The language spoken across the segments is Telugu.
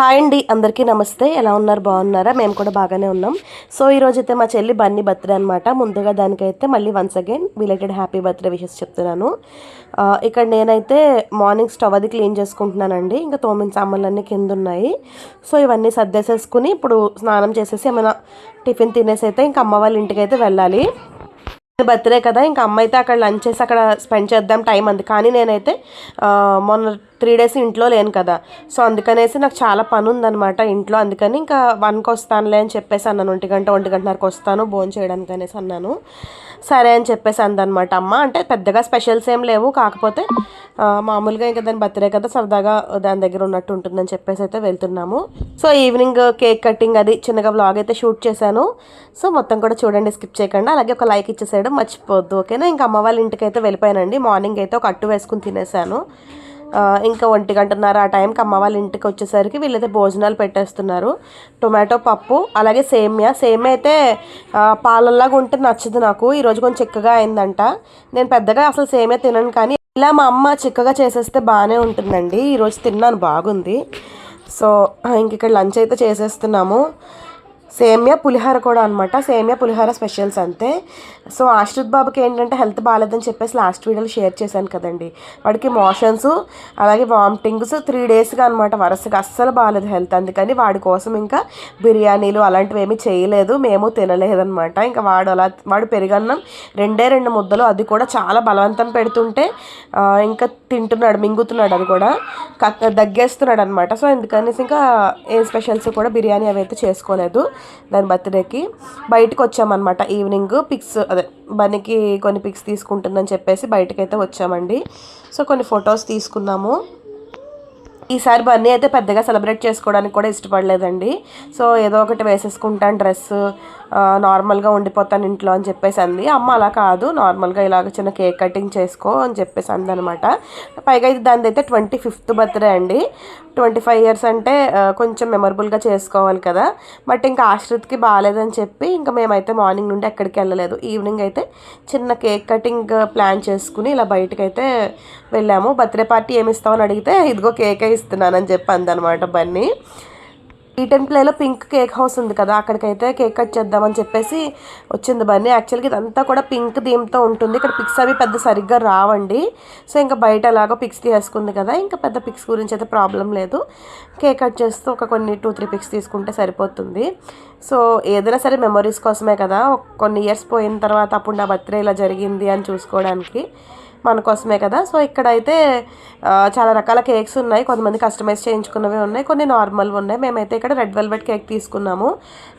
హాయ్ అండి అందరికీ నమస్తే ఎలా ఉన్నారు బాగున్నారా మేము కూడా బాగానే ఉన్నాం సో ఈరోజు అయితే మా చెల్లి బన్నీ బర్త్డే అనమాట ముందుగా దానికైతే మళ్ళీ once again related happy birthday wishes చెప్తున్నాను ఇక్కడ నేనైతే మార్నింగ్ స్టవ్ అది క్లీన్ చేసుకుంటున్నానండి ఇంకా తోమిన సామాన్లన్నీ కింద ఉన్నాయి సో ఇవన్నీ సర్దేసేసుకుని ఇప్పుడు స్నానం చేసేసి ఏమైనా టిఫిన్ తినేసి అయితే ఇంకా అమ్మ వాళ్ళ ఇంటికి అయితే వెళ్ళాలి బర్త్డే కదా ఇంకా అమ్మ అయితే అక్కడ లంచ్ చేసి అక్కడ స్పెండ్ చేద్దాం టైం అంది కానీ నేనైతే మొన్న త్రీ డేస్ ఇంట్లో లేను కదా సో అందుకనేసి నాకు చాలా పని ఉందనమాట ఇంట్లో అందుకని ఇంకా వన్కి వస్తానులే అని చెప్పేసి అన్నాను ఒంటి గంట ఒంటి గంటన్నరకు వస్తాను భోజనం చేయడానికి అనేసి అన్నాను సరే అని చెప్పేసి అందనమాట అమ్మ అంటే పెద్దగా స్పెషల్స్ ఏం లేవు కాకపోతే మామూలుగా ఇంకా దాని బర్త్డే కదా సరదాగా దాని దగ్గర ఉన్నట్టు ఉంటుందని చెప్పేసి అయితే వెళ్తున్నాము సో ఈవినింగ్ కేక్ కటింగ్ అది చిన్నగా బ్లాగ్ అయితే షూట్ చేశాను సో మొత్తం కూడా చూడండి స్కిప్ చేయకుండా అలాగే ఒక లైక్ ఇచ్చేసేయడం మర్చిపోద్దు ఓకేనా ఇంకా అమ్మ వాళ్ళ ఇంటికి అయితే వెళ్ళిపోయానండి మార్నింగ్ అయితే ఒక అట్టు వేసుకుని తినేసాను ఇంకా ఒంటి గంటన్నర ఆ టైంకి అమ్మ వాళ్ళ ఇంటికి వచ్చేసరికి వీళ్ళైతే భోజనాలు పెట్టేస్తున్నారు టొమాటో పప్పు అలాగే సేమియా సేమియా అయితే పాలల్లాగా ఉంటే నచ్చదు నాకు ఈరోజు కొంచెం చిక్కగా అయిందంట నేను పెద్దగా అసలు సేమియా తినను కానీ ఇలా మా అమ్మ చిక్కగా చేసేస్తే బాగానే ఉంటుందండి ఈరోజు తిన్నాను బాగుంది సో ఇంక ఇక్కడ లంచ్ అయితే చేసేస్తున్నాము సేమ్యా పులిహార కూడా అనమాట సేమ్యా పులిహార స్పెషల్స్ అంతే సో ఆశ్రిత్ బాబుకి ఏంటంటే హెల్త్ బాగాలేదని చెప్పేసి లాస్ట్ వీడియోలో షేర్ చేశాను కదండి వాడికి మోషన్స్ అలాగే వామిటింగ్స్ త్రీ డేస్గా అనమాట వరుసగా అస్సలు బాగాలేదు హెల్త్ అందుకని వాడి కోసం ఇంకా బిర్యానీలు అలాంటివి ఏమీ చేయలేదు మేము తినలేదనమాట ఇంకా వాడు అలా వాడు పెరిగన్నం రెండే రెండు ముద్దలు అది కూడా చాలా బలవంతం పెడుతుంటే ఇంకా తింటున్నాడు మింగుతున్నాడు అది కూడా కక్క దగ్గేస్తున్నాడు అనమాట సో ఎందుకనేసి ఇంకా ఏం స్పెషల్స్ కూడా బిర్యానీ అవి అయితే చేసుకోలేదు దాని బర్త్డేకి బయటకు వచ్చామన్నమాట ఈవినింగ్ పిక్స్ అదే బనికి కొన్ని పిక్స్ తీసుకుంటుందని చెప్పేసి బయటకైతే వచ్చామండి సో కొన్ని ఫొటోస్ తీసుకున్నాము ఈసారి బన్నీ అయితే పెద్దగా సెలబ్రేట్ చేసుకోవడానికి కూడా ఇష్టపడలేదండి సో ఏదో ఒకటి వేసేసుకుంటాను డ్రెస్ నార్మల్గా ఉండిపోతాను ఇంట్లో అని చెప్పేసి అంది అమ్మ అలా కాదు నార్మల్గా ఇలాగ చిన్న కేక్ కటింగ్ చేసుకో అని చెప్పేసి అందనమాట పైగా ఇది దాని అయితే ట్వంటీ ఫిఫ్త్ బర్త్డే అండి ట్వంటీ ఫైవ్ ఇయర్స్ అంటే కొంచెం మెమరబుల్గా చేసుకోవాలి కదా బట్ ఇంకా ఆశ్రిత్కి బాగాలేదని చెప్పి ఇంకా మేమైతే మార్నింగ్ నుండి ఎక్కడికి వెళ్ళలేదు ఈవినింగ్ అయితే చిన్న కేక్ కటింగ్ ప్లాన్ చేసుకుని ఇలా బయటకైతే వెళ్ళాము బర్త్డే పార్టీ ఏమి ఇస్తామని అడిగితే ఇదిగో కేకే ఇస్తున్నానని చెప్పి అందనమాట బన్నీ ఈ అండ్ ప్లేలో పింక్ కేక్ హౌస్ ఉంది కదా అక్కడికైతే కేక్ కట్ చేద్దామని చెప్పేసి వచ్చింది బన్నీ యాక్చువల్గా ఇదంతా కూడా పింక్ థీమ్తో ఉంటుంది ఇక్కడ పిక్స్ అవి పెద్ద సరిగ్గా రావండి సో ఇంకా బయట ఎలాగో పిక్స్ తీసుకుంది కదా ఇంకా పెద్ద పిక్స్ గురించి అయితే ప్రాబ్లం లేదు కేక్ కట్ చేస్తూ ఒక కొన్ని టూ త్రీ పిక్స్ తీసుకుంటే సరిపోతుంది సో ఏదైనా సరే మెమరీస్ కోసమే కదా కొన్ని ఇయర్స్ పోయిన తర్వాత అప్పుడు నా బర్త్డే ఇలా జరిగింది అని చూసుకోవడానికి మన కోసమే కదా సో ఇక్కడైతే చాలా రకాల కేక్స్ ఉన్నాయి కొంతమంది కస్టమైజ్ చేయించుకున్నవి ఉన్నాయి కొన్ని నార్మల్ ఉన్నాయి మేమైతే ఇక్కడ రెడ్ వెల్వెట్ కేక్ తీసుకున్నాము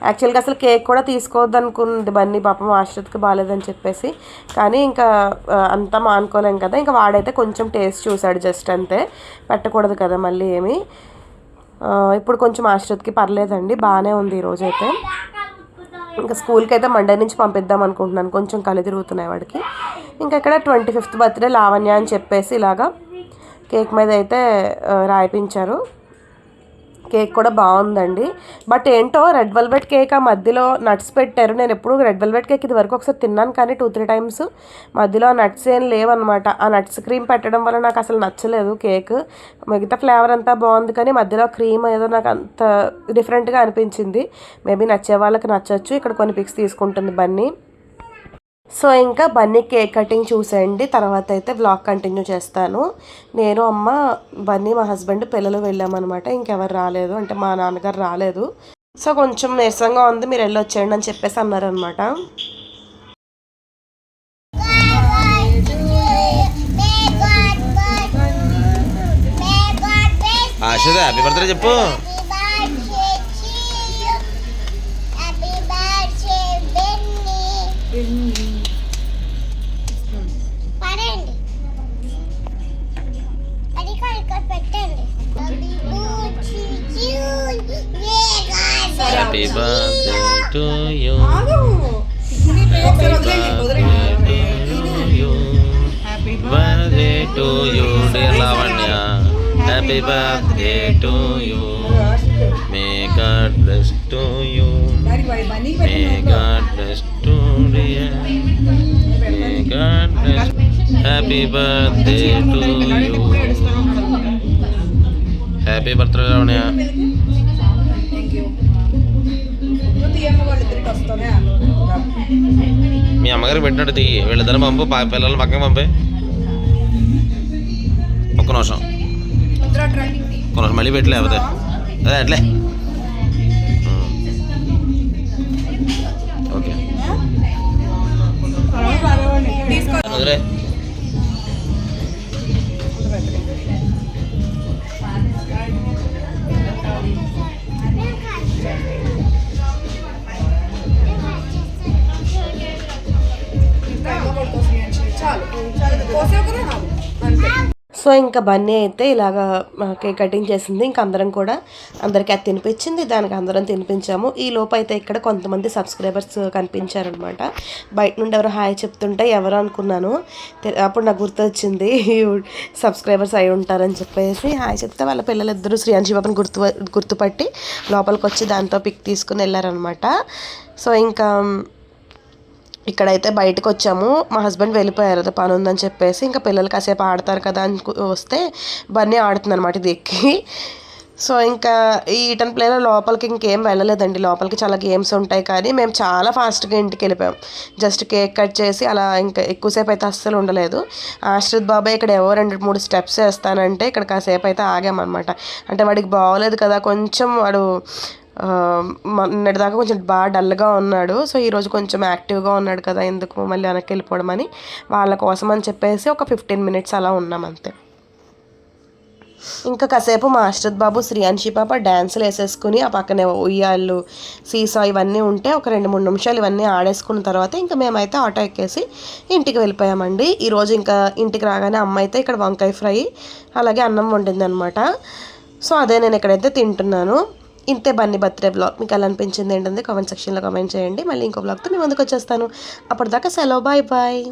యాక్చువల్గా అసలు కేక్ కూడా తీసుకోవద్దు అనుకుంది బన్నీ పాపం ఆశ్రతికి బాగాలేదని చెప్పేసి కానీ ఇంకా అంతా మానుకోలేం కదా ఇంకా వాడైతే కొంచెం టేస్ట్ చూశాడు జస్ట్ అంతే పెట్టకూడదు కదా మళ్ళీ ఏమి ఇప్పుడు కొంచెం ఆశ్రిత్కి పర్లేదండి బాగానే ఉంది ఈరోజైతే ఇంకా స్కూల్కి అయితే మండే నుంచి పంపిద్దాం అనుకుంటున్నాను కొంచెం కళ్ళు తిరుగుతున్నాయి వాడికి ఇంకా ఇక్కడ ట్వంటీ ఫిఫ్త్ బర్త్డే లావణ్య అని చెప్పేసి ఇలాగా కేక్ మీద అయితే రాయిపించారు కేక్ కూడా బాగుందండి బట్ ఏంటో రెడ్ వెల్వెట్ కేక్ ఆ మధ్యలో నట్స్ పెట్టారు నేను ఎప్పుడు రెడ్ వెల్వెట్ కేక్ ఇది వరకు ఒకసారి తిన్నాను కానీ టూ త్రీ టైమ్స్ మధ్యలో ఆ నట్స్ ఏం లేవన్నమాట ఆ నట్స్ క్రీమ్ పెట్టడం వల్ల నాకు అసలు నచ్చలేదు కేక్ మిగతా ఫ్లేవర్ అంతా బాగుంది కానీ మధ్యలో క్రీమ్ ఏదో నాకు అంత డిఫరెంట్గా అనిపించింది మేబీ నచ్చే వాళ్ళకి నచ్చచ్చు ఇక్కడ కొన్ని పిక్స్ తీసుకుంటుంది బన్నీ సో ఇంకా బన్నీ కేక్ కటింగ్ చూసేయండి తర్వాత అయితే బ్లాగ్ కంటిన్యూ చేస్తాను నేను అమ్మ బన్నీ మా హస్బెండ్ పిల్లలు వెళ్ళామన్నమాట ఇంకెవరు రాలేదు అంటే మా నాన్నగారు రాలేదు సో కొంచెం నీరసంగా ఉంది మీరు వెళ్ళి వచ్చేయండి అని చెప్పేసి అన్నారనమాట చెప్పు Happy birthday to you. Happy birthday to you, dear Lavanya. Happy birthday to you. May God bless to you. May God bless to you. May God bless. Happy birthday to you. Happy birthday, Lavanya. మీ అమ్మగారికి పెట్టినట్టు దిగి వీళ్ళిద్దరు పంపు పిల్లలు పక్కన పంపే ఒక్క నిమిషం ఒక్క నిమిషం మళ్ళీ పెట్టలే అదే అదే అట్లే ఓకే సో ఇంకా బన్నీ అయితే ఇలాగ కేక్ కటింగ్ చేసింది ఇంకా అందరం కూడా అందరికీ అది తినిపించింది దానికి అందరం తినిపించాము ఈ లోపు అయితే ఇక్కడ కొంతమంది సబ్స్క్రైబర్స్ కనిపించారనమాట బయట నుండి ఎవరు హాయ్ చెప్తుంటే ఎవరు అనుకున్నాను అప్పుడు నాకు గుర్తొచ్చింది సబ్స్క్రైబర్స్ అయి ఉంటారని చెప్పేసి హాయ్ చెప్తే వాళ్ళ పిల్లలిద్దరూ శ్రీయాంశి బాబుని గుర్తు గుర్తుపట్టి లోపలికి వచ్చి దాంతో పిక్ తీసుకుని వెళ్ళారనమాట సో ఇంకా ఇక్కడైతే బయటకు వచ్చాము మా హస్బెండ్ వెళ్ళిపోయారు అదే పని ఉందని చెప్పేసి ఇంకా పిల్లలు కాసేపు ఆడతారు కదా అని వస్తే బన్నీ ఆడుతుంది అనమాట ఇది ఎక్కి సో ఇంకా ఈ ఈటన్ ప్లేలో లోపలికి ఇంకేం వెళ్ళలేదండి లోపలికి చాలా గేమ్స్ ఉంటాయి కానీ మేము చాలా ఫాస్ట్గా ఇంటికి వెళ్ళిపోయాం జస్ట్ కేక్ కట్ చేసి అలా ఇంకా ఎక్కువసేపు అయితే అస్సలు ఉండలేదు ఆశ్రిత్ బాబాయ్ ఇక్కడ ఎవరు రెండు మూడు స్టెప్స్ వేస్తానంటే ఇక్కడ కాసేపు అయితే ఆగామన్నమాట అంటే వాడికి బాగోలేదు కదా కొంచెం వాడు నిన్నటిదాకా కొంచెం బాగా డల్గా ఉన్నాడు సో ఈరోజు కొంచెం యాక్టివ్గా ఉన్నాడు కదా ఎందుకు మళ్ళీ వెనక్కి వెళ్ళిపోవడం అని వాళ్ళ కోసం అని చెప్పేసి ఒక ఫిఫ్టీన్ మినిట్స్ అలా ఉన్నాం అంతే ఇంకా కాసేపు మా అశ్రత్ బాబు శ్రీయాన్షి పాప డ్యాన్సులు వేసేసుకుని ఆ పక్కనే ఉయ్యాళ్ళు సీసా ఇవన్నీ ఉంటే ఒక రెండు మూడు నిమిషాలు ఇవన్నీ ఆడేసుకున్న తర్వాత ఇంకా మేమైతే ఆటో ఎక్కేసి ఇంటికి వెళ్ళిపోయామండి ఈరోజు ఇంకా ఇంటికి రాగానే అమ్మ అయితే ఇక్కడ వంకాయ ఫ్రై అలాగే అన్నం వండింది అనమాట సో అదే నేను ఇక్కడైతే తింటున్నాను ఇంతే బన్నీ బర్త్డే బ్లాగ్ మీకు అలా అనిపించింది ఏంటంటే కామెంట్ సెక్షన్లో కామెంట్ చేయండి మళ్ళీ ఇంకో బ్లాగ్తో మీ ముందుకు వచ్చేస్తాను అప్పటిదాకా సెలవు బాయ్ బాయ్